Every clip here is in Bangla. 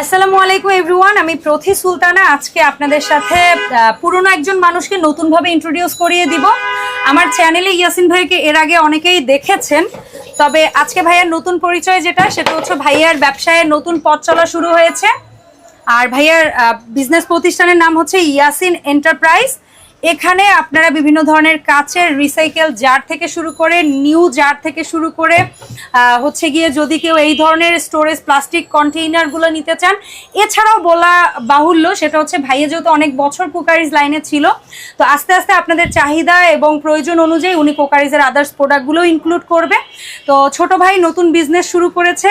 আসসালামু আলাইকুম এভরিওয়ান আমি প্রথি সুলতানা। আজকে আপনাদের সাথে পুরনো একজন মানুষকে নতুনভাবে ইন্ট্রোডিউস করিয়ে দিব। আমার চ্যানেলে ইয়াসিন ভাইকে এর আগে অনেকেই দেখেছেন, তবে আজকে ভাইয়ার নতুন পরিচয় যেটা, সেটা হচ্ছে ভাইয়ার ব্যবসায় নতুন পথ চলা শুরু হয়েছে। আর ভাইয়ার বিজনেস প্রতিষ্ঠানের নাম হচ্ছে ইয়াসিন এন্টারপ্রাইজ এখানে আপনারা বিভিন্ন ধরনের কাচের রিসাইকেল জার থেকে শুরু করে নিউ জার থেকে শুরু করে হচ্ছে গিয়ে যদি কেউ এই ধরনের স্টোরেজ প্লাস্টিক কন্টেইনারগুলো নিতে চান, এছাড়াও বলা বাহুল্য, সেটা হচ্ছে ভাইয়ে যেহেতু অনেক বছর কোকারিজ লাইনে ছিল, তো আস্তে আস্তে আপনাদের চাহিদা এবং প্রয়োজন অনুযায়ী উনি কোকারিজের আদার্স প্রোডাক্টগুলো ইনক্লুড করবে। তো ছোট ভাই নতুন বিজনেস শুরু করেছে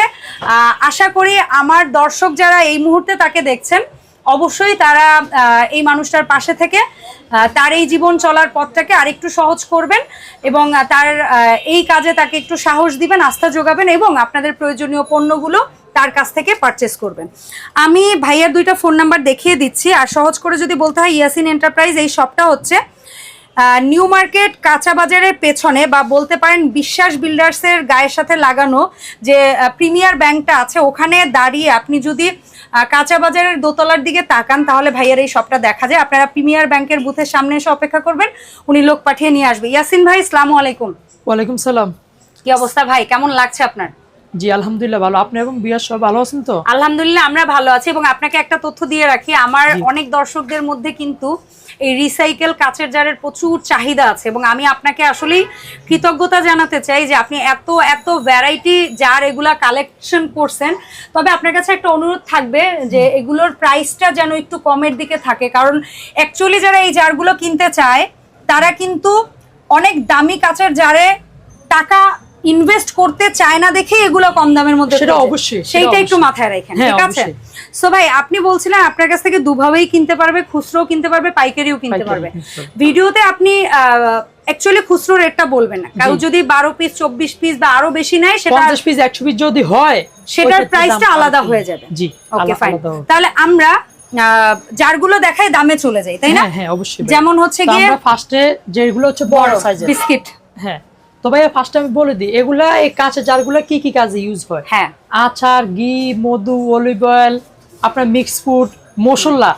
আশা করি আমার দর্শক যারা এই মুহূর্তে তাকে দেখছেন অবশ্যই তারা এই মানুষটার পাশে থেকে তার এই জীবন চলার পথটাকে আরেকটু সহজ করবেন এবং তার এই কাজে তাকে একটু সাহস দিবেন, আস্থা যোগাবেন এবং আপনাদের প্রয়োজনীয় পণ্যগুলো তার কাছ থেকে পারচেস করবেন। আমি ভাইয়ার দুইটা ফোন নাম্বার দেখিয়ে দিচ্ছি, আর সহজ করে যদি বলতে হয়, ইয়াসিন এন্টারপ্রাইজ এই শপটা হচ্ছে নিউ মার্কেট কাঁচা বাজারের পেছনে বা বলতে পারেন বিশ্বাস বিল্ডার্সের গায়ের সাথে লাগানো যে প্রিমিয়ার ব্যাংকটা আছে ওখানে দাঁড়িয়ে আপনি যদি কাঁচা বাজারের দোতলার দিকে তাকান তাহলে ভাইয়ের এই সবটা দেখা যায়। আপনারা প্রিমিয়ার ব্যাংকের বুথের সামনে এসে অপেক্ষা করবেন উনি লোক পাঠিয়ে নিয়ে আসবে। ইয়াসিন ভাই আসসালামু আলাইকুম। ওয়ালাইকুম সালাম। কি অবস্থা ভাই? কেমন লাগছে আপনার? জি আলহামদুলিল্লাহ ভালো। আপনি এবং বিয়ার সব ভালো আছেন তো? আলহামদুলিল্লাহ আমরা ভালো আছি এবং আপনাকে একটা তথ্য দিয়ে রাখি আমার অনেক দর্শকদের মধ্যে কিন্তু এই রিসাইকেল কাচের জারের প্রচুর চাহিদা আছে এবং আমি আপনাকে আসলেই কৃতজ্ঞতা জানাতে চাই যে আপনি এত এত ভ্যারাইটি জার এগুলা কালেকশন করছেন। তবে আপনার কাছে একটা অনুরোধ থাকবে যে এগুলোর প্রাইসটা যেন একটু কমের দিকে থাকে। কারণ অ্যাকচুয়ালি যারা এই জারগুলো কিনতে চায় তারা কিন্তু অনেক দামি কাচের জারে টাকা ইনভেস্ট করতে চায় না দেখে এগুলো কম দামের মধ্যে সেটা অবশ্যই, সেইটা একটু মাথায় রাখেন হ্যাঁ, ঠিক আছে। সো ভাই আপনি বলছিলেন আপনার কাছ থেকে দুভাবেই কিনতে পারবে খুচরো কিনতে পারবে পাইকারিও কিনতে পারবে। ভিডিওতে আপনি অ্যাকচুয়ালি খুচরো রেটটা বলবেন না। কারও যদি বারো পিস চব্বিশ পিস বা আরও বেশি নেয় সেটা পঞ্চাশ পিস একশো পিস যদি হয় সেটার প্রাইসটা আলাদা হয়ে যাবে। জি ওকে ফাইন তাহলে আমরা দেখাই দামে চলে যাই তাই না? হ্যাঁ হ্যাঁ অবশ্যই যেমন হচ্ছে গিয়ে ফার্স্টে যেগুলো হচ্ছে বড় বড় সাইজের বিস্কিট। হ্যাঁ। তো ভাইয়া ফার্স্টে আমি বলে দিই এগুলা এই কাঁচের জারগুলা কি কি কাজে ইউজ হয়? হ্যাঁ। আচার ঘি মধু অলিভ অয়েল আপনার মিক্স ফুড মশলা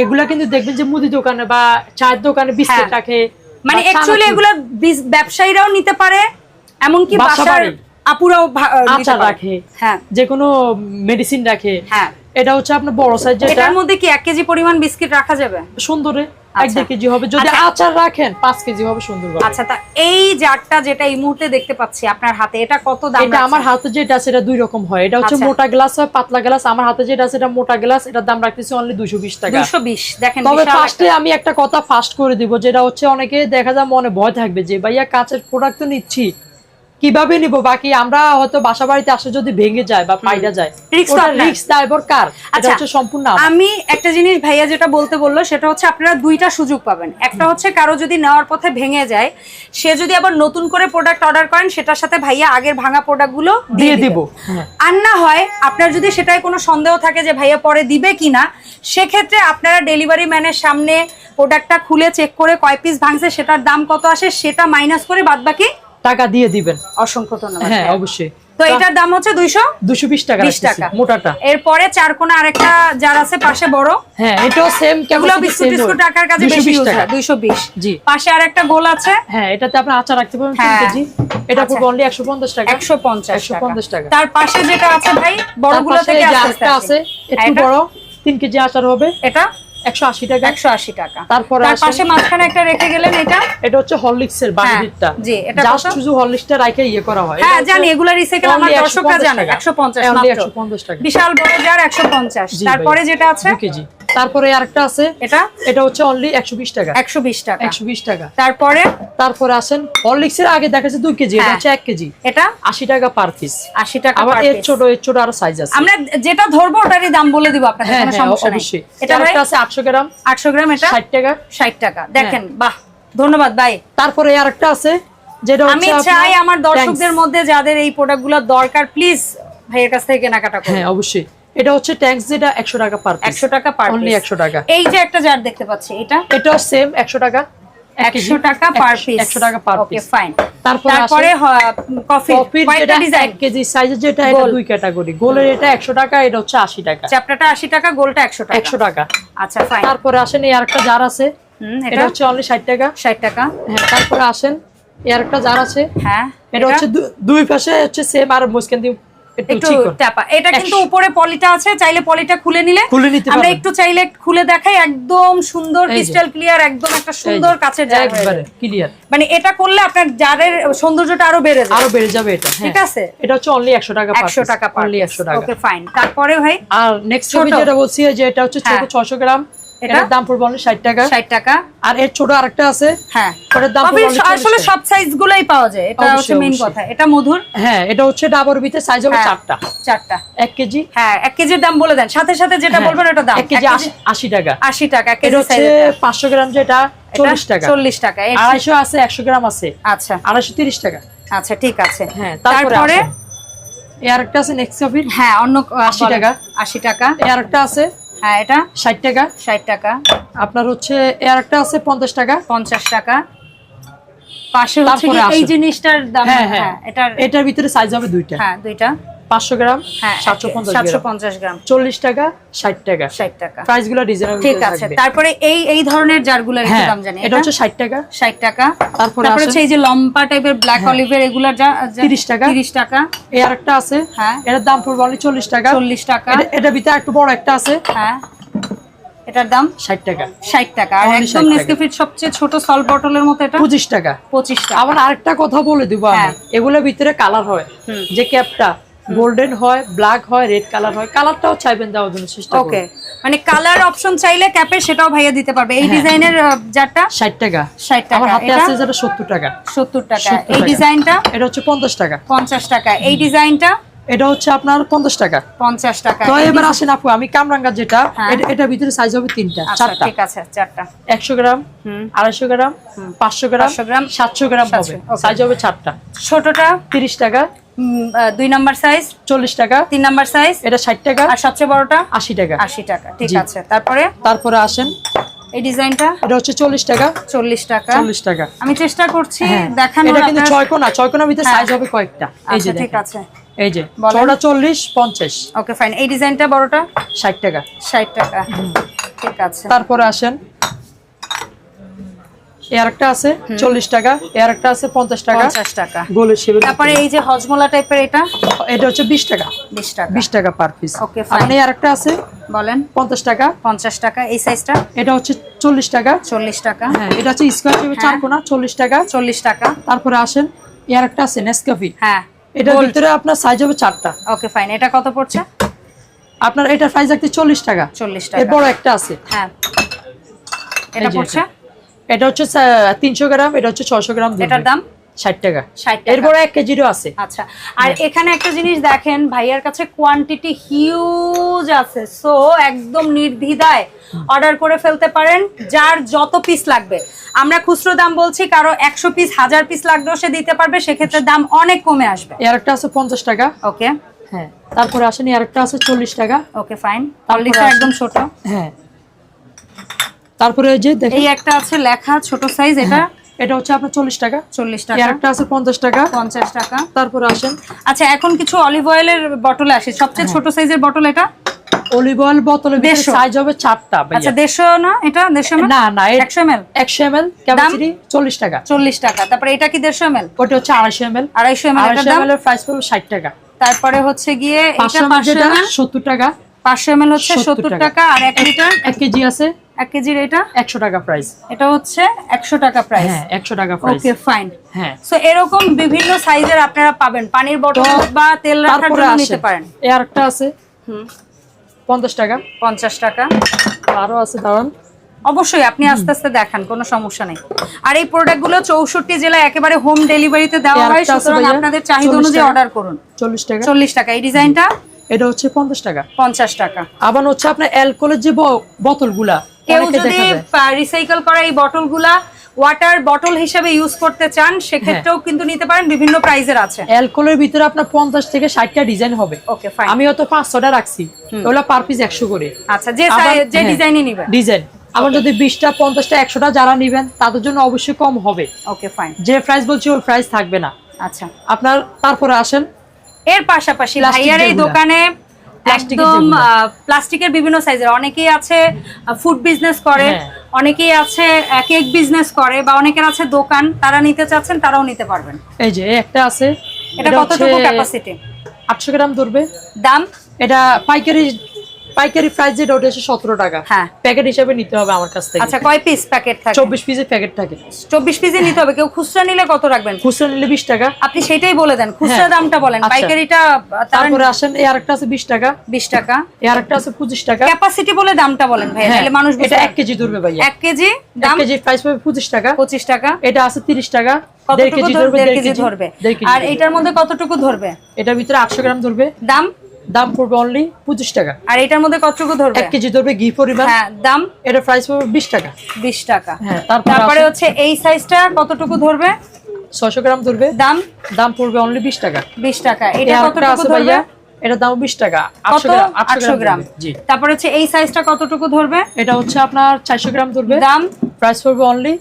এগুলা কিন্তু দেখবেন যে মুদি দোকানে বা চায়ের দোকানে বিস্কিট হ্যাঁ। রাখে মানে অ্যাকচুয়ালি এগুলো ব্যবসায়ীরাও নিতে পারে এমনকি বাসা বাসার আপুরাও আচার রাখে হ্যাঁ। যে কোনো মেডিসিন রাখে। হ্যাঁ। এটা হচ্ছে আপনার বড় সাইজ এটার মধ্যে কি এক কেজি পরিমাণ বিস্কিট রাখা যাবে? সুন্দরে আচ্ছা। কেজি হবে। যদি আচ্ছা। আচার রাখেন পাঁচ কেজি হবে সুন্দর আচ্ছা তা এই জারটা যেটা এই মুহূর্তে দেখতে পাচ্ছি আপনার হাতে এটা কত দাম এটা আমার হাতে যেটা আছে এটা দুই রকম হয়। এটা হচ্ছে। মোটা গ্লাস হয় পাতলা গ্লাস। আমার হাতে যেটা আছে এটা মোটা গ্লাস। এটার দাম রাখতেছি অনলি দুইশো বিশ টাকা। দুশো বিশ দেখেন তবে ফার্স্টে আমি একটা কথা ফাস্ট করে দিব যেটা হচ্ছে অনেকে দেখা যায় মনে ভয় থাকবে যে ভাইয়া কাঁচের প্রোডাক্ট তো নিচ্ছি। কীভাবে নিব? বাকি আমরা হয়তো বাসা বাড়িতে আসে যদি ভেঙে যায় বা পাইরা যায় ড্রাইভার কার? আচ্ছা, হচ্ছে সম্পূর্ণ আমি একটা জিনিস ভাইয়া যেটা বলতে বলল সেটা হচ্ছে আপনারা দুইটা সুযোগ পাবেন। একটা হচ্ছে কারও যদি নেওয়ার পথে ভেঙে যায় সে যদি আবার নতুন করে প্রোডাক্ট অর্ডার করেন সেটার সাথে ভাইয়া আগের ভাঙা প্রোডাক্টগুলো দিয়ে দিবে। আর না হয় আপনার যদি সেটাই কোনো সন্দেহ থাকে যে ভাইয়া পরে দিবে কিনা সেক্ষেত্রে আপনারা ডেলিভারি ম্যানের সামনে প্রোডাক্টটা খুলে চেক করে কয় পিস ভাঙছে সেটার দাম কত আসে সেটা মাইনাস করে বাদ বাকি টাকা দিয়ে দিবেন। অসংখ্য ধন্যবাদ হ্যাঁ অবশ্যই। তো এটার দাম হচ্ছে দুইশো? দুশো বিশ টাকা বিশ রাখতেছি, টাকা। মোটাটা। এরপরে চার কোনা আরেকটা যার আছে পাশে বড়। হ্যাঁ এটাও সেম বিস্কুট টিস্কুট টাকার কাছে বেশি ইউজ হয় দুইশো বিশ। জি। পাশে আর একটা গোল আছে। হ্যাঁ এটাতে আপনি আচার রাখতে পারবেন তিন হ্যাঁ। কেজি। এটা আচ্ছা। পড়বে অনলি একশো পঞ্চাশ টাকা। একশো পঞ্চাশ একশো পঞ্চাশ টাকা। তার পাশে যেটা আছে ভাই বড়গুলো থেকে আস্তে আছে একটু বড় তিন কেজি আচার হবে। এটা? একশো আশি টাকা। একশো আশি টাকা। তারপরে তার পাশে মাঝখানে একটা রেখে গেলেন এটা? এটা হচ্ছে হরলিক্স এর বানিটা জি, এটা জাস্ট শুধু হরলিক্সটা রাখে ইয়ে করা হয়। হ্যাঁ জানি এগুলা রিসাইকেল আমার দর্শকরা জানে টাকা। একশো পঞ্চাশ only মাত্র। 150 টাকা। বিশাল বড় একশো পঞ্চাশ। তারপরে যেটা আছে কেজি। তারপরে আরেকটা আছে। এটা? এটা হচ্ছে অনলি একশো বিশ টাকা। একশো বিশ টাকা। একশো বিশ টাকা। তারপরে? তারপরে আসেন হরলিক্স এর আগে দেখা যাচ্ছে দুই কেজি এটা হ্যাঁ। হচ্ছে এক কেজি। এটা? আশি টাকা পার পিস আশি টাকা আবার এর ছোট এর ছোট আরও সাইজ আছে। আমরা যেটা ধরবো ওটারই দাম বলে দিব আপনাদের হ্যাঁ কোনো হ্যাঁ সমস্যা নেই। অবশ্যই। এটা আছে আটশো গ্রাম। আটশো গ্রাম এটা? ষাট টাকা। ষাট টাকা। দেখেন। বাহ ধন্যবাদ ভাই। তারপরে আরেকটা আছে যেটা আমি চাই আমার দর্শকদের। মধ্যে যাদের এই প্রোডাক্টগুলো দরকার প্লিজ ভাইয়ের কাছ থেকে কেনাকাটা করুন। হ্যাঁ অবশ্যই। এটা হচ্ছে ট্যাক্স যেটা একশো টাকা পার একশো টাকা পার অনলি একশো টাকা। এই যে একটা জার দেখতে পাচ্ছি এটা? এটাও সেম একশো টাকা এক কেজি, একশো টাকা পার পিস একশো টাকা per ওকে ফাইন তারপরে কফি কপির ডিজাইন কেজি সাইজের যেটা এটা দুই ক্যাটাগরি গোলের এটা একশো টাকা এটা হচ্ছে আশি টাকা। চ্যাপ্টারটা আশি টাকা গোলটা একশো টাকা। একশো টাকা। আচ্ছা ফাইন তারপরে আসেন এই আরেকটা জার আছে। হুম এটা হচ্ছে অনলি ষাট টাকা। ষাট টাকা। হ্যাঁ তারপরে আসেন এই আরেকটা জার আছে। হ্যাঁ এটা হচ্ছে দুই পাশে হচ্ছে সেম আর মুসকান দিয়ে একটু ট্যাপা। এটা কিন্তু উপরে পলিটা আছে চাইলে পলিটা খুলে নিলে। খুলে নিতে আমরা একটু চাইলে খুলে দেখাই একদম সুন্দর ক্রিস্টাল ক্লিয়ার একদম একটা সুন্দর একবারে ক্লিয়ার মানে এটা করলে আপনার জারের সৌন্দর্যটা আরও বেড়ে যাবে। আরও বেড়ে যাবে এটা হ্যাঁ। ঠিক আছে? এটা হচ্ছে অনলি একশো টাকা একশো টাকা অনলি একশো টাকা। ওকে ফাইন তারপরে ভাই? আর নেক্সট ছোট। ছবি যেটা বলছি যে এটা হচ্ছে ছোট হ্যাঁ। ছয়শো গ্রাম। এটা? এটার দাম পড়বে অনলি ষাট টাকা। আর এর ছোট আরেকটা আছে হ্যাঁ। ওটার দাম পড়বে আসলে সব সাইজ গুলোই পাওয়া যায়। এটা হচ্ছে মেইন কথা। এটা মধুর? হ্যাঁ এটা হচ্ছে ডাবর ভিতরে সাইজ হবে হ্যাঁ, কেজি? হ্যাঁ কেজির দাম বলে দেন। সাথে সাথে যেটা বলবেন ওটা দাম। কেজি টাকা। আশি টাকা এক এটা কেজি হচ্ছে পাঁচশো গ্রাম যেটা চল্লিশ টাকা। চল্লিশ টাকা। এর- আড়াইশো আছে একশো গ্রাম আছে। আচ্ছা। আড়াইশো তিরিশ টাকা। আচ্ছা ঠিক আছে। হ্যাঁ তারপরে আসেন। এই আছে নেক্সট কপির হ্যাঁ অন্য আশি টাকা। আশি টাকা। এই আরেকটা আছে হ্যাঁ এটা ষাট টাকা। ষাট টাকা। আপনার হচ্ছে এর আরেকটা আছে পঞ্চাশ টাকা। পঞ্চাশ টাকা। পাশে হচ্ছে এই জিনিসটার দাম হ্যাঁ হ্যাঁ হ্যাঁ। এটার এটার ভিতরে সাইজ হবে দুইটা। হ্যাঁ দুইটা। পাঁচশো গ্রাম হ্যাঁ সাতশো পঞ্চাশ সাতশো গ্রাম পঞ্চাশ গ্রাম। চল্লিশ টাকা ষাট টাকা। ষাট টাকা। প্রাইসগুলো ডিজাইন ঠিক আছে তারপরে এই এই ধরনের জারগুলোর একটু হ্যাঁ দাম জানি এটা হচ্ছে ষাট টাকা। ষাট টাকা। তারপরে তারপরে এই যে লম্বা টাইপের ব্ল্যাক অলিভের যা- 30 টাকা। তিরিশ টাকা। এই আরেকটা আছে। হ্যাঁ। এটার দাম পড়বে অনলি চল্লিশ টাকা। চল্লিশ টাকা। এটা- ভিতরে একটু বড় একটা আছে। হ্যাঁ। এটার দাম? ষাট টাকা। ষাট টাকা। আর একদম 60 সবচেয়ে ছোট সল বটলের মতো এটা? পঁচিশ টাকা। পঁচিশ টাকা। আবার আরেকটা কথা বলে দিব আমি। হ্যাঁ। এগুলোর ভিতরে কালার হয়। যে ক্যাপটা গোল্ডেন হয় ব্ল্যাক হয় রেড কালার হয়। কালারটাও চাইবেন দেওয়ার জন্য চেষ্টা ওকে মানে কালার অপশন চাইলে ক্যাপে সেটাও ভাইয়া দিতে পারবে। এই। ডিজাইনের জারটা ষাট টাকা। ষাট টাকা। আমার হাতে আছে যেটা সত্তর টাকা। সত্তর টাকা। এই ডিজাইনটা এটা হচ্ছে পঞ্চাশ টাকা। পঞ্চাশ টাকা। এই ডিজাইনটা এটা হচ্ছে আপনার পঞ্চাশ টাকা। পঞ্চাশ টাকা। তো এবার আসেন আপু আমি কামরাঙ্গা যেটা হ্যাঁ। এটা- ভিতরে সাইজ হবে তিনটা আচ্ছা চারটা। ঠিক আছে চারটা। একশো গ্রাম হুম। আড়াইশো গ্রাম পাঁচশো গ্রাম 500 গ্রাম, সাতশো গ্রাম হবে। সাইজ হবে চারটা। ছোটটা? তিরিশ টাকা। দুই নাম্বার সাইজ চল্লিশ টাকা। তিন নাম্বার সাইজ এটা ষাট টাকা। আর সবচেয়ে বড়টা? আশি টাকা। আশি টাকা ঠিক আছে। তারপরে? তারপরে আসেন। এই ডিজাইনটা? এটা হচ্ছে চল্লিশ টাকা। চল্লিশ টাকা। চল্লিশ টাকা। আমি চেষ্টা করছি হ্যাঁ। দেখানোর এটা কিন্তু আপনার- ছয় কোনা ছয় কোনার ভিতরে হ্যাঁ। সাইজ হবে কয়েকটা। এই যে আচ্ছা ঠিক আছে। এই যে। ছটা চল্লিশ পঞ্চাশ। ওকে ফাইন এই ডিজাইনটা বড়টা? ষাট টাকা। ষাট টাকা। ঠিক আছে। তারপরে আসেন। এর একটা আছে চল্লিশ টাকা এর একটা আছে পঞ্চাশ টাকা। পঞ্চাশ টাকা। গোলের শেপের তারপরে এই যে হজমোলা টাইপের এটা? এটা হচ্ছে বিশ টাকা। বিশ টাকা। বিশ টাকা পার পিস. আপনি আর একটা আছে? বলেন। পঞ্চাশ টাকা। পঞ্চাশ টাকা। এই সাইজটা এটা হচ্ছে চল্লিশ টাকা। চল্লিশ টাকা। হ্যাঁ এটা হচ্ছে স্কোয়ার শেপের চার হ্যাঁ। টাকা। চল্লিশ টাকা। তারপরে আসেন এর একটা আছে নেসকাফি হ্যাঁ এটার ভিতরে আপনার সাইজ হবে চারটা। ওকে ফাইন এটা কত পড়ছে? আপনার এটা প্রাইস একটি চল্লিশ টাকা। চল্লিশ এর টাকা বড় একটা আছে। হ্যাঁ। এটা পড়ছে? এটা হচ্ছে তিনশো গ্রাম এটা হচ্ছে ছশো গ্রাম এটার দাম? ষাট টাকা। ষাট এর টাকা। বড় এক কেজিরও আছে। আচ্ছা আর এখানে একটা জিনিস দেখেন ভাইয়ার কাছে কোয়ান্টিটি হিউজ আছে। সো একদম নির্দ্বিধায় অর্ডার করে ফেলতে পারেন যার যত পিস লাগবে। আমরা খুচরো দাম বলছি কারও একশো পিস হাজার পিস লাগলেও সে দিতে পারবে সেক্ষেত্রে দাম অনেক কমে আসবে। এর একটা আছে পঞ্চাশ টাকা। ওকে হ্যাঁ তারপরে আসেন এর একটা আছে চল্লিশ টাকা। ওকে ফাইন একদম ছোট। হ্যাঁ তারপরে যে দেখেন। এই একটা আছে লেখা ছোট সাইজ এটা। এটা হচ্ছে আপনার চল্লিশ টাকা। চল্লিশ টাকা। একটা আছে পঞ্চাশ টাকা। পঞ্চাশ টাকা। তারপরে আসেন। আচ্ছা এখন কিছু অলিভ অয়েলের বটলে আসে। সবচেয়ে ছোট সাইজের বটল এটা? অলিভ অয়েল বোতলের দেড়শো। সাইজ হবে চারটা। আচ্ছা দেড়শো না এটা? দেড়শো না না একশো এম এল? একশো এম এল ক্যাপাসিটি চল্লিশ টাকা। চল্লিশ টাকা। তারপরে এটা কি দেড়শো এম এল? ওটা হচ্ছে আড়াইশো এম এল। আড়াইশো এম এল আড়াইশো এম এল এর প্রাইস পড়বে ষাট টাকা। তারপরে হচ্ছে গিয়ে এটা পাঁচশো সত্তর টাকা। পাঁচশো এম এল হচ্ছে 70 টাকা। আর এক লিটার? এক কেজি আছে? এক কেজির এটা? একশো টাকা প্রাইস এটা হচ্ছে একশো টাকা প্রাইস হ্যাঁ একশো টাকা প্রাইস ওকে ফাইন হ্যাঁ। সো এরকম বিভিন্ন সাইজের আপনারা পাবেন। পানির বটল তো বা তেল রাখার জন্য নিতে পারেন। এই আরেকটা আছে। হুম। পঞ্চাশ টাকা। পঞ্চাশ টাকা। আরও আছে দাঁড়ান। অবশ্যই আপনি আস্তে আস্তে দেখান কোনো সমস্যা নেই। আর এই প্রোডাক্টগুলো চৌষট্টি জেলায় একেবারে হোম ডেলিভারিতে দেওয়া হয় সুতরাং আপনাদের চাহিদা অনুযায়ী অর্ডার করুন। চল্লিশ টাকা। চল্লিশ টাকা। এই ডিজাইনটা এটা হচ্ছে পঞ্চাশ টাকা। পঞ্চাশ টাকা। আবার হচ্ছে আপনার অ্যালকোহলের যে বোতলগুলা কেউ যদি রিসাইকেল করা এই বটলগুলা ওয়াটার বটল হিসেবে ইউজ করতে চান সেক্ষেত্রেও হ্যাঁ। কিন্তু নিতে পারেন বিভিন্ন প্রাইজের আছে। অ্যালকোহলের ভিতরে আপনার পঞ্চাশ থেকে ষাটটা ডিজাইন হবে। ওকে ফাইন আমি হয়তো পাঁচশোটা রাখছি। ওগুলা পার পিস একশো করে। আচ্ছা যে যে হ্যাঁ, ডিজাইনই নিবেন ডিজাইন আবার যদি বিশটা পঞ্চাশটা একশোটা যারা নেবেন তাদের জন্য অবশ্যই কম হবে। ওকে ফাইন যে প্রাইস বলছি ওই প্রাইস থাকবে না। আচ্ছা। আপনার তারপরে আসেন এর পাশাপাশি ভাইয়ার এই দোকানে একদম প্লাস্টিকের বিভিন্ন সাইজের অনেকেই আছে ফুড বিজনেস করে হ্যাঁ। অনেকেই আছে কেক বিজনেস করে বা অনেকের আছে দোকান তারা নিতে চাচ্ছেন তারাও নিতে পারবেন। এই যে একটা আছে। এটা কতটুকু ক্যাপাসিটি আটশো গ্রাম ধরবে। দাম? এটা পাইকারি পাইকারি প্রাইস যেটা ওটা হচ্ছে সতেরো টাকা। হ্যাঁ। প্যাকেট হিসাবে নিতে হবে আমার কাছ থেকে। আচ্ছা কয় পিস প্যাকেট থাকে? চব্বিশ পিসের প্যাকেট থাকে। চব্বিশ পিসে নিতে হবে। কেউ খুচরা নিলে কত রাখবেন? খুচরা নিলে বিশ টাকা। আপনি সেটাই বলে দেন। খুচরা হ্যাঁ। দামটা বলেন। আচ্ছা। পাইকারিটা তারপরে আসেন এই আরেকটা আছে বিশ টাকা। বিশ টাকা। এই আরেকটা আছে পঁচিশ টাকা। ক্যাপাসিটি বলে দামটা বলেন ভাই হ্যাঁ, তাহলে মানুষ এটা এক কেজি ধরবে ভাই এক কেজি দাম? কেজি প্রাইস পাবে পঁচিশ টাকা। পঁচিশ টাকা। এটা আছে তিরিশ টাকা। কতটুকু কেজি ধরবে ধরবে দেড় কেজি ধরবে। আর এটার মধ্যে কতটুকু ধরবে? এটার ভিতরে আটশো গ্রাম ধরবে। দাম? দাম পড়বে অনলি পঁচিশ টাকা। আর এটার মধ্যে কতটুকু ধরবে? এক কেজি ধরবে ঘি পরিমাণ। হ্যাঁ দাম? এটা প্রাইস পাবে বিশ টাকা। বিশ টাকা। হ্যাঁ তারপরে হচ্ছে এই সাইজটা কতটুকু ধরবে? ছয়শো গ্রাম ধরবে। দাম? দাম পড়বে অনলি বিশ টাকা। বিশ টাকা। এটা কতটুকু ধরবে ভাইয়া এটার দাম বিশ টাকা। আটশো গ্রাম জি। তারপরে হচ্ছে এই সাইজটা কতটুকু ধরবে? এটা হচ্ছে আপনার চারশো গ্রাম ধরবে। দাম? প্রাইস পড়বে অনলি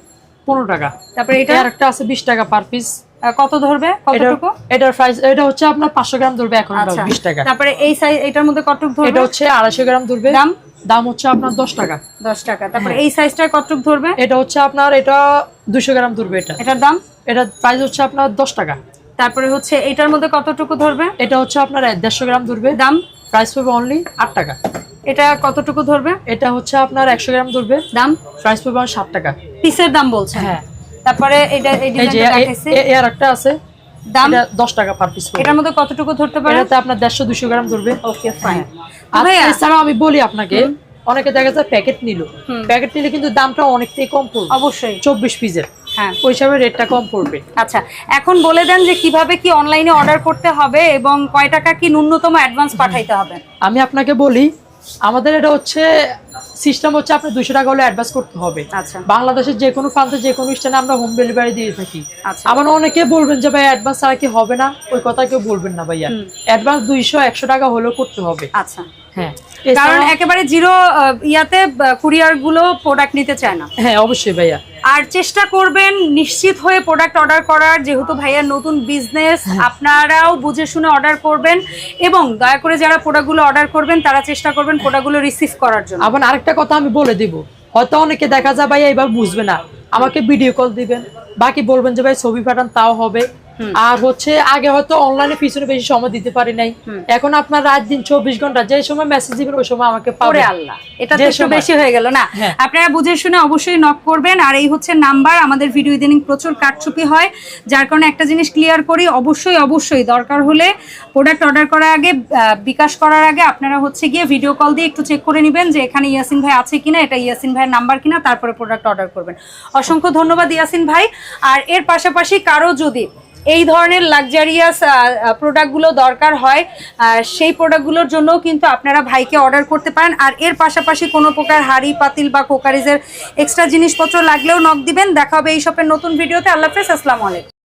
পনেরো টাকা। তারপরে এটা? এটা আরেকটা আছে বিশ টাকা পার পিস কত ধরবে? কতটুকু? এটার প্রাইস এটা হচ্ছে আপনার পাঁচশো গ্রাম ধরবে এখন আচ্ছা। বিশ টাকা। তারপরে এই সাইজ এটার মধ্যে কতটুকু ধরবে? এটা হচ্ছে আড়াইশো গ্রাম ধরবে। দাম? দাম হচ্ছে আপনার দশ টাকা। দশ টাকা। তারপরে হ্যাঁ। এই সাইজটা কতটুকু ধরবে? এটা হচ্ছে আপনার এটা দুশো গ্রাম ধরবে এটা। এটার দাম? এটা প্রাইস হচ্ছে আপনার দশ টাকা। তারপরে হচ্ছে এটার মধ্যে কতটুকু ধরবে? এটা হচ্ছে আপনার দেড়শো গ্রাম ধরবে। দাম? প্রাইস পড়বে অনলি আট টাকা। এটা কতটুকু ধরবে? এটা হচ্ছে আপনার একশো গ্রাম ধরবে। দাম? প্রাইস পড়বে ষাট টাকা। পিসের দাম বলছেন। হ্যাঁ। তারপরে এটা এর একটা আছে। দাম? এটা দশ টাকা পার পিস এটার মধ্যে কতটুকু ধরতে পারে? এটাতে আপনার দেড়শো দুশো গ্রাম ধরবে। ওকে ফাইন আর এছাড়াও আমি বলি আপনাকে অনেকে দেখা যায় প্যাকেট নিল। প্যাকেট নিলে কিন্তু দামটা অনেকটাই কম পড়বে। অবশ্যই। চব্বিশ পিসের হ্যাঁ। ওই হিসাবে রেটটা কম পড়বে। আচ্ছা এখন বলে দেন যে কীভাবে কি অনলাইনে অর্ডার করতে হবে এবং কয় টাকা কি ন্যূনতম অ্যাডভান্স পাঠাইতে হবে? আমি আপনাকে বলি আমাদের এটা হচ্ছে সিস্টেম হচ্ছে আপনি দুশো টাকা হলে অ্যাডভান্স করতে হবে। আচ্ছা। বাংলাদেশের যে কোনো প্রান্তে যে কোনো স্থানে আমরা হোম ডেলিভারি দিয়ে থাকি। আচ্ছা। আবার অনেকে বলবেন যে ভাই অ্যাডভান্স ছাড়া কি হবে না? ওই কথা কেউ বলবেন না ভাইয়া। অ্যাডভান্স দুইশো একশো টাকা হলেও করতে হবে। আচ্ছা। হ্যাঁ। কারণ একেবারে জিরো ইয়াতে কুরিয়ারগুলো প্রোডাক্ট নিতে চায় না। হ্যাঁ অবশ্যই ভাইয়া। আর চেষ্টা করবেন নিশ্চিত হয়ে প্রোডাক্ট অর্ডার করার যেহেতু ভাইয়ার নতুন বিজনেস আপনারাও বুঝে শুনে অর্ডার করবেন এবং দয়া করে যারা প্রোডাক্টগুলো অর্ডার করবেন তারা চেষ্টা করবেন প্রোডাক্টগুলো রিসিভ করার জন্য। আবার আরেকটা কথা আমি বলে দিব। হয়তো অনেকে দেখা যায়, ভাই, এইবার বুঝবে না। আমাকে ভিডিও কল দিবেন। বাকি বলবেন যে, ভাই, ছবি পাঠান, তাও হবে। আর হচ্ছে আগে হয়তো অনলাইনে পিছনে বেশি সময় দিতে পারি নাই। এখন আপনার রাত দিন চব্বিশ ঘণ্টা যে সময় মেসেজ দিবেন ওই সময় আমাকে পাবে আল্লাহ এটা একটু বেশি হয়ে গেল না? হ্যাঁ। আপনারা বুঝে শুনে অবশ্যই নক করবেন। আর এই হচ্ছে নাম্বার আমাদের ভিডিও ইদানিং প্রচুর কাটছুপি হয়। যার কারণে একটা জিনিস ক্লিয়ার করি অবশ্যই অবশ্যই দরকার হলে প্রোডাক্ট অর্ডার করার আগে বিকাশ করার আগে আপনারা হচ্ছে গিয়ে ভিডিও কল দিয়ে একটু চেক করে নেবেন যে এখানে ইয়াসিন ভাই আছে কিনা এটা ইয়াসিন ভাইয়ের নাম্বার কিনা তারপরে প্রোডাক্ট অর্ডার করবেন। অসংখ্য ধন্যবাদ ইয়াসিন ভাই। আর এর পাশাপাশি কারও যদি এই ধরনের লাক্সারিয়াস প্রোডাক্টগুলো দরকার হয় সেই প্রোডাক্টগুলোর জন্য কিন্তু আপনারা ভাইকে অর্ডার করতে পারেন। আর এর পাশাপাশি কোনো প্রকার হাড়ি, পাতিল বা কোকারিজের এক্সট্রা জিনিসপত্র লাগলেও নক দিবেন। দেখা হবে এই শপের নতুন ভিডিওতে আল্লাহ হাফেজ, আসসালামু আলাইকুম।